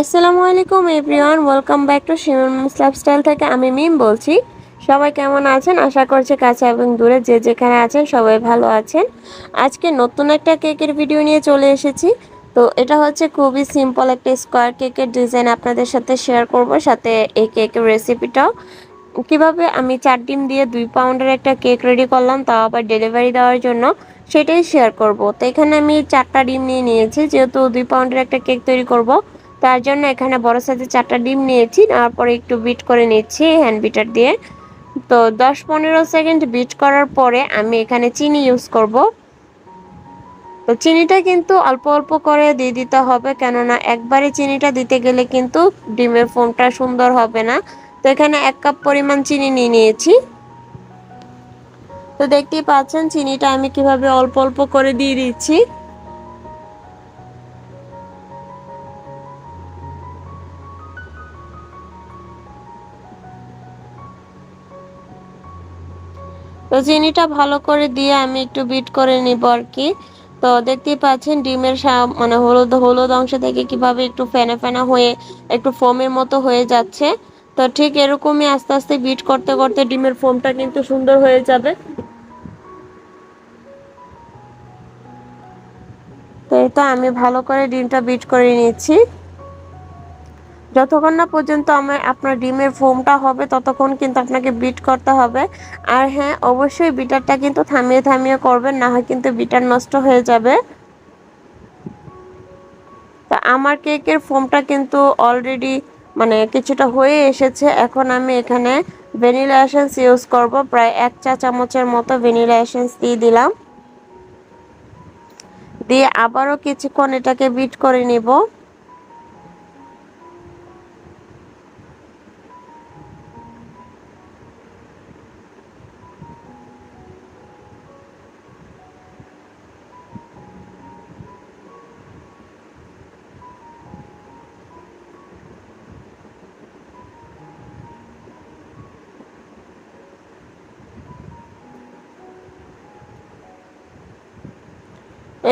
আসসালামু আলাইকুম everyone, welcome back to Shims lifestyle থেকে আমি মিম বলছি। সবাই কেমন আছেন? আশা করছি কাছে এবং দূরে যে যেখানে আছেন সবাই ভালো আছেন। আজকে নতুন একটা কেকের ভিডিও নিয়ে চলে এসেছি। তো এটা হচ্ছে খুবই সিম্পল একটা স্কোয়ার কেকের ডিজাইন আপনাদের সাথে শেয়ার করব, সাথে এই কেকের রেসিপিটাও কীভাবে আমি চার ডিম দিয়ে দুই পাউন্ডের একটা কেক রেডি করলাম, তাও আবার ডেলিভারি দেওয়ার জন্য, সেটাই শেয়ার করব। তো এখানে আমি চারটা ডিম নিয়ে নিয়েছি, যেহেতু দুই পাউন্ডের একটা কেক তৈরি করব। তার জন্য এখানে বড় সাইজের চারটা ডিম নিয়েছি তারপরে একটু বিট করে নিচ্ছি হ্যান্ড বিটার দিয়ে। তো দশ পনেরো সেকেন্ড বিট করার পরে আমি এখানে চিনি ইউজ করব। তো চিনিটা কিন্তু অল্প অল্প করে দিয়ে দিতে হবে, কেননা একবারে চিনিটা দিতে গেলে কিন্তু ডিমের ফোমটা সুন্দর হবে না। তো এখানে এক কাপ পরিমাণ চিনি নিয়ে নিয়েছি। তো দেখতেই পাচ্ছেন, চিনিটা আমি কীভাবে অল্প অল্প করে দিয়ে দিচ্ছি। তো চিনিটা ভালো করে দিয়ে আমি একটু বিট করে নিব আর কি। তো দেখতেই পাচ্ছেন ডিমের মানে হলুদ হলুদ অংশ থেকে কীভাবে একটু ফেনা ফেনা হয়ে, একটু ফোমের মতো হয়ে যাচ্ছে। তো ঠিক এরকমই আস্তে আস্তে বিট করতে করতে ডিমের ফোমটা কিন্তু সুন্দর হয়ে যাবে। তো এটা আমি ভালো করে ডিমটা বিট করে নিচ্ছি যতক্ষণ না পর্যন্ত আমার, আপনার ডিমের ফোমটা হবে, ততক্ষণ কিন্তু আপনাকে বিট করতে হবে। আর হ্যাঁ অবশ্যই বিটারটা কিন্তু থামিয়ে থামিয়ে করবেন, না হয় কিন্তু বিটার নষ্ট হয়ে যাবে। তা আমার কেকের ফোমটা কিন্তু অলরেডি মানে কিছুটা হয়ে এসেছে। এখন আমি এখানে ভ্যানিলা এসেন্স ইউজ করব। প্রায় এক চা চামচের মতো ভ্যানিলা এসেন্স দিয়ে দিলাম। দিয়ে আবারও কিছুক্ষণ এটাকে বিট করে নিব।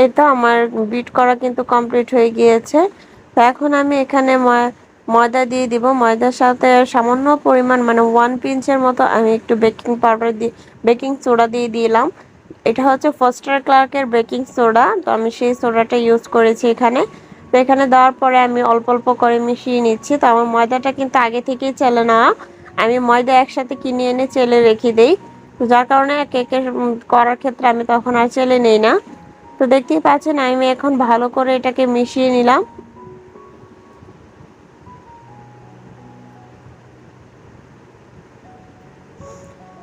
এই তো আমার বিট করা কিন্তু কমপ্লিট হয়ে গিয়েছে। তো এখন আমি এখানে ময়দা দিয়ে দিব। ময়দার সাথে সামান্য পরিমাণ মানে ওয়ান পিঞ্চের মতো আমি একটু বেকিং পাউডার দিয়ে বেকিং সোডা দিয়ে দিলাম। এটা হচ্ছে ফস্টার ক্লার্কের বেকিং সোডা তো আমি সেই সোডাটা ইউজ করেছি এখানে। তো এখানে দেওয়ার পরে আমি অল্প অল্প করে মিশিয়ে নিচ্ছি। তো আমার ময়দাটা কিন্তু আগে থেকেই চেলে নেওয়া আমি ময়দা একসাথে কিনে এনে চেলে রেখে দিই। যার কারণে কেকের করার ক্ষেত্রে আমি তখন আর চেলে নেই না। তো দেখতেই পাচ্ছেন, আমি এখন ভালো করে এটাকে মিশিয়ে নিলাম।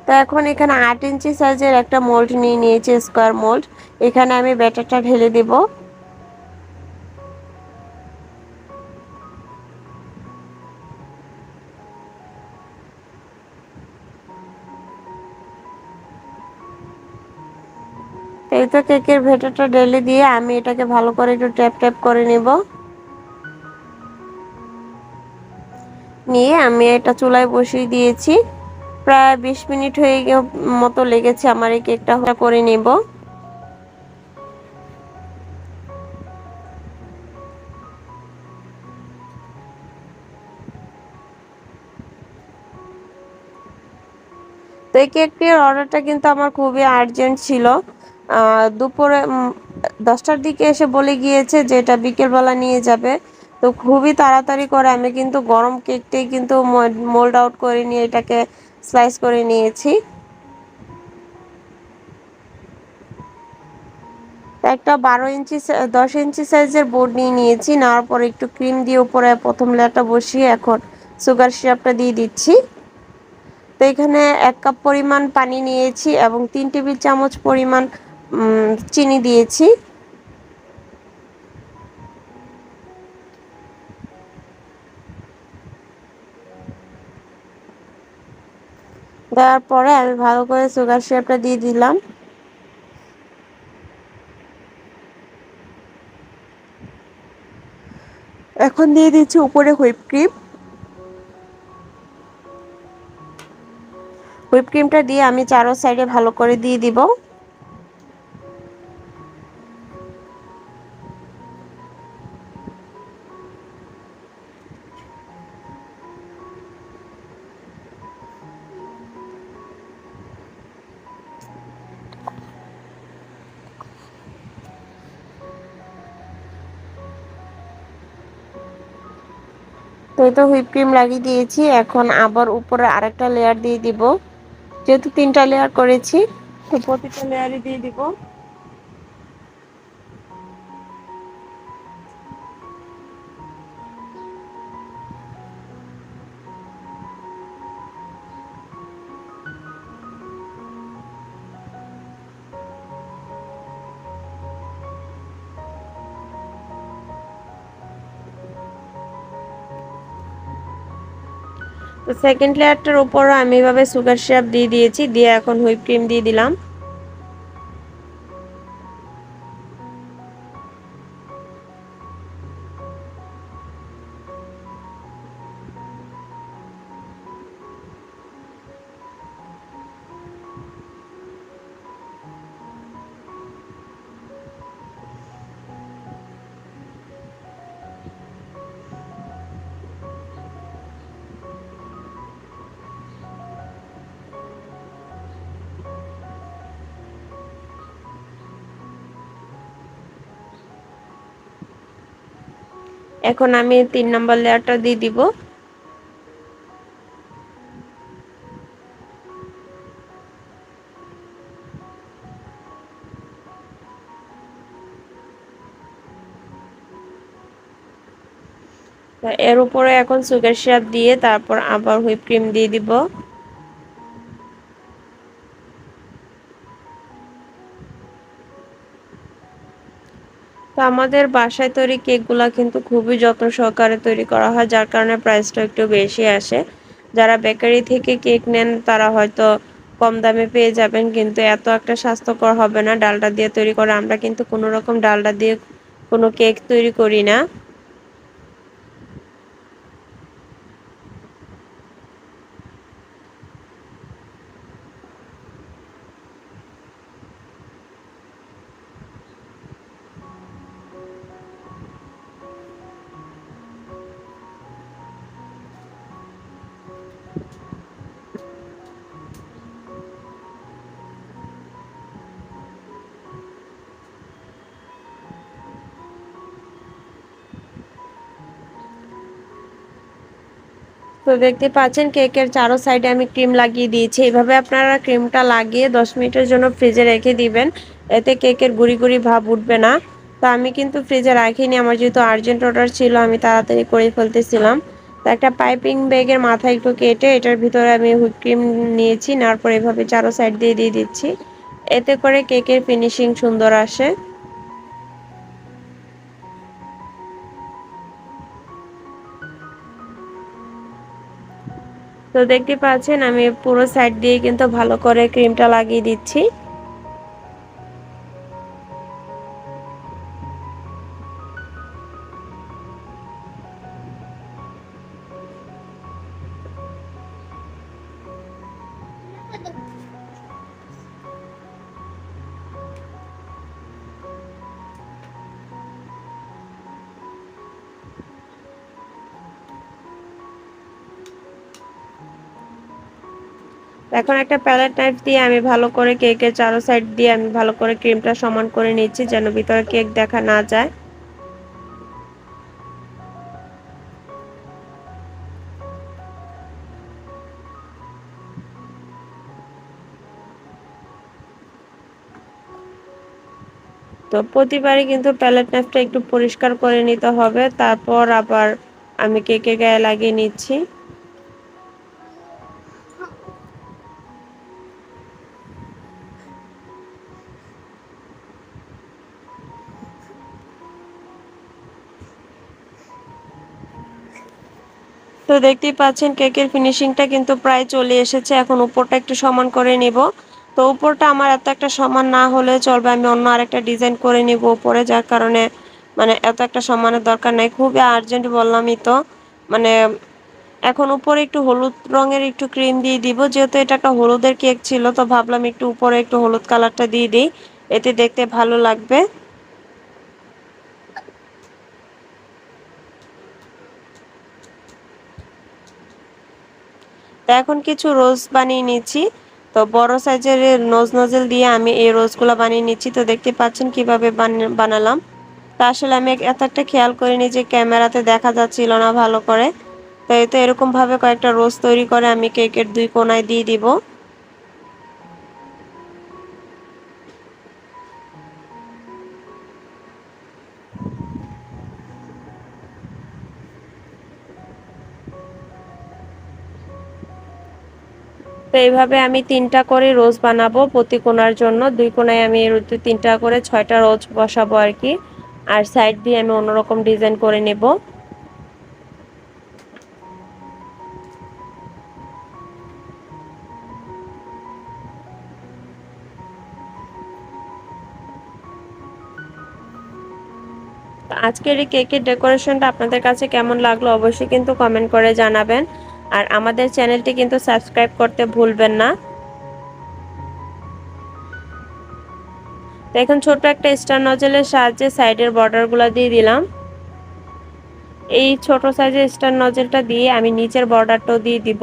তো এখন এখানে আট ইঞ্চি সাইজের একটা মোল্ড নিয়ে নিয়েছি, স্কোয়ার মোল্ড। এখানে আমি ব্যাটারটা ঢেলে দেব। এই তো কেকের ভেতরটা ঢেলে দিয়ে আমি এটাকে ভালো করে একটু ট্যাপ ট্যাপ করে নিব। নিয়ে আমি এটা চুলায় বসিয়ে দিয়েছি। প্রায় বিশ মিনিট হয়ে মতো লেগেছে আমার এই কেকটা করে নেব। তো এই কেকটির অর্ডারটা কিন্তু আমার খুবই আর্জেন্ট ছিল। দুপুরে দশটার দিকে এসে বলে গিয়েছে যে এটা বিকেলবেলা নিয়ে যাবে। তো খুবই তাড়াতাড়ি করে আমি কিন্তু গরম কেকটাই কিন্তু মোল্ড আউট করে নিয়ে এটাকে স্লাইস করে নিয়েছি। একটা বারো ইঞ্চি দশ ইঞ্চি সাইজের বোর্ড নিয়ে নিয়েছি। নেওয়ার পর একটু ক্রিম দিয়ে উপরে প্রথম লেয়ারটা বসিয়ে এখন সুগার সিরাপটা দিয়ে দিচ্ছি। তো এখানে এক কাপ পরিমাণ পানি নিয়েছি এবং তিন টেবিল চামচ পরিমাণ চিনি দিয়েছি। দেওয়ার পরে আমি ভালো করে সুগার সিরাপটা দিয়ে দিলাম। এখন দিয়ে দিচ্ছি উপরে হুইপ ক্রিম হুইপ ক্রিমটা দিয়ে আমি চারো সাইডে ভালো করে দিয়ে দিব। তো এই তো হুইপ ক্রিম লাগিয়ে দিয়েছি। এখন আবার উপরে আরেকটা লেয়ার দিয়ে দিব। যেহেতু তিনটা লেয়ার করেছি, তো প্রতিটা লেয়ারই দিয়ে দিব। তো সেকেন্ড লেয়ারটার উপরও আমি এভাবে সুগার সিরাপ দিয়ে দিয়েছি, দিয়ে এখন হুইপ ক্রিম দিয়ে দিলাম। এখন আমি তিন নম্বর লেয়ারটা দিয়ে দিব। এর উপরে এখন সুগার সিরাপ দিয়ে তারপর আবার হুইপ ক্রিম দিয়ে দিব। আমাদের বাসায় তৈরি কেকগুলা কিন্তু খুবই যত্ন সহকারে তৈরি করা হয়, যার কারণে প্রাইসটা একটু বেশি আসে। যারা বেকারি থেকে কেক নেন, তারা হয়তো কম দামে পেয়ে যাবেন, কিন্তু এত একটা স্বাস্থ্যকর হবে না ডালটা দিয়ে তৈরি করে। আমরা কিন্তু কোনো রকম ডালটা দিয়ে কোনো কেক তৈরি করি না। তো দেখতে পাচ্ছেন কেকের চারো সাইডে আমি ক্রিম লাগিয়ে দিয়েছি। এইভাবে আপনারা ক্রিমটা লাগিয়ে দশ মিনিটের জন্য ফ্রিজে রেখে দিবেন। এতে কেকের গুড়ি গুড়ি ভাব উঠবে না। তো আমি কিন্তু ফ্রিজে রাখিনি। আমার যেহেতু আর্জেন্ট অর্ডার ছিল, আমি তাড়াতাড়ি করে ফেলতেছিলাম। তো একটা পাইপিং ব্যাগের মাথায় একটু কেটে এটার ভিতরে আমি হুইপ ক্রিম নিয়েছি। নেওয়ার পর এভাবে চারো সাইড দিয়ে দিয়ে দিচ্ছি। এতে করে কেকের ফিনিশিং সুন্দর আসে। তো দেখতে পাচ্ছেন আমি পুরো সাইড দিয়ে কিন্তু ভালো করে ক্রিমটা লাগিয়ে দিচ্ছি। এখন একটা প্যালেট নাইফ দিয়ে আমি ভালো করে কেকের চারো সাইড দিয়ে আমি ভালো করে ক্রিমটা সমান করে নিচ্ছি যেন ভিতরে কেক দেখা না যায়। তো প্রতিবারই কিন্তু প্যালেট নাইফটা একটু পরিষ্কার করে নিতে হবে, তারপর আবার আমি কেকে গায়ে লাগিয়ে নিচ্ছি। তো দেখতেই পাচ্ছেন, কেকের ফিনিশিংটা কিন্তু প্রায় চলে এসেছে। এখন উপরটা একটু সমান করে নিব। তো উপরটা আমার এত একটা সমান না হলে চলবে। আমি অন্য আরেকটা ডিজাইন করে নিব উপরে, যার কারণে মানে এত একটা সমানের দরকার নাই। খুবই আর্জেন্ট বললামই তো। মানে এখন উপরে একটু হলুদ রঙের একটু ক্রিম দিয়ে দিব। যেহেতু এটা একটা হলুদের কেক ছিল, তো ভাবলাম একটু উপরে একটু হলুদ কালারটা দিয়ে দিই। এতে দেখতে ভালো লাগবে। তো এখন কিছু রোজ বানিয়ে নিচ্ছি। তো বড় সাইজের নোজ নজল দিয়ে আমি এই রোজগুলো বানিয়ে নিচ্ছি। তো দেখতে পাচ্ছেন কীভাবে বানালাম। তো আসলে আমি এত একটা খেয়াল করিনি যে ক্যামেরাতে দেখা যাচ্ছিল না ভালো করে। তো তো এরকমভাবে কয়েকটা রোজ তৈরি করে আমি কেকের দুই কোনায় দিয়ে দিব। তো এইভাবে আমি তিনটা করে রোজ বানাবো প্রতি কোনার জন্য। দুই কোনায় আমি তিনটা করে ছয়টা রোজ বসাবো আর কি। আর সাইড দিয়ে আমি অন্যরকম ডিজাইন করে নেব। আজকের এই কেকের ডেকোরেশনটা আপনাদের কাছে কেমন লাগল অবশ্যই কিন্তু কমেন্ট করে জানাবেন। আর আমাদের চ্যানেলটি কিন্তু সাবস্ক্রাইব করতে ভুলবেন না। তো এখন ছোট একটা স্টার নজলের সাহায্যে সাইডের বর্ডারগুলো দিয়ে দিলাম। এই ছোট সাইজের স্টার নজলটা দিয়ে আমি নিচের বর্ডারটাও দিয়ে দিব।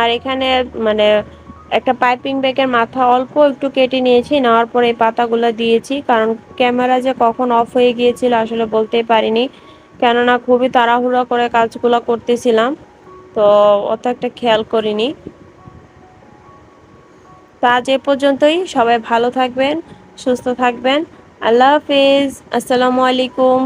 আর এখানে মানে একটা পাইপিং ব্যাগের মাথা অল্প একটু কেটে নিয়েছি, নেওয়ার পরে এই পাতাগুলো দিয়েছি। কারণ ক্যামেরা যে কখন অফ হয়ে গিয়েছিল আসলে বলতেই পারিনি। কেননা খুবই তাড়াহুড়া করে কাজগুলো করতেছিলাম, তো অত একটা খেয়াল করিনি। তা আজ এ পর্যন্তই, সবাই ভালো থাকবেন, সুস্থ থাকবেন। আল্লাহ হাফিজ, আসসালামু আলাইকুম।